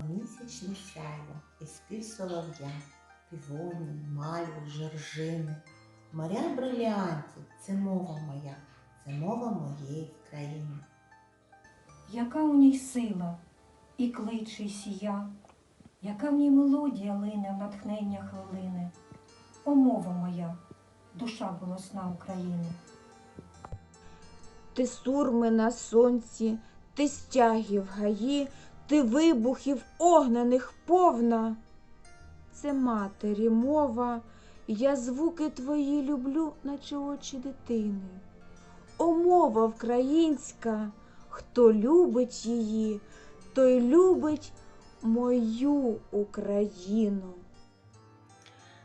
місячне сяйво і спів солов'я, півоні, мальви, жоржини. Моря брилянтів це мова моя, це мова моєї країни. Яка у ній сила і кличе й сія, яка в ній мелодія лине в натхнення хвилини. О, мова моя, душа голосна України. Ти сурми на сонці, ти стягів гаї, ти вибухів огнених повна. Це матері мова, я звуки твої люблю, наче очі дитини. О, мова українська, хто любить її, той любить мою Україну.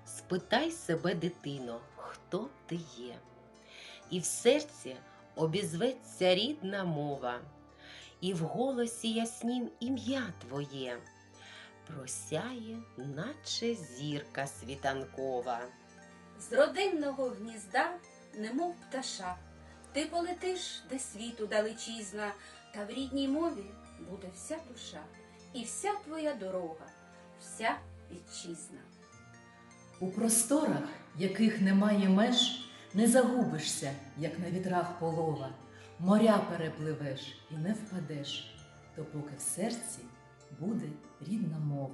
Спитай себе, дитино, хто ти є, і в серці обізветься рідна мова, і в голосі яснім ім'я твоє просяє, наче зірка світанкова. З родинного гнізда, немов пташа, ти полетиш, де світу далечізна, та в рідній мові буде вся душа, і вся твоя дорога, вся вітчизна. У просторах, яких немає меж, не загубишся, як на вітрах полова, моря перепливеш і не впадеш, допоки в серці буде рідна мова.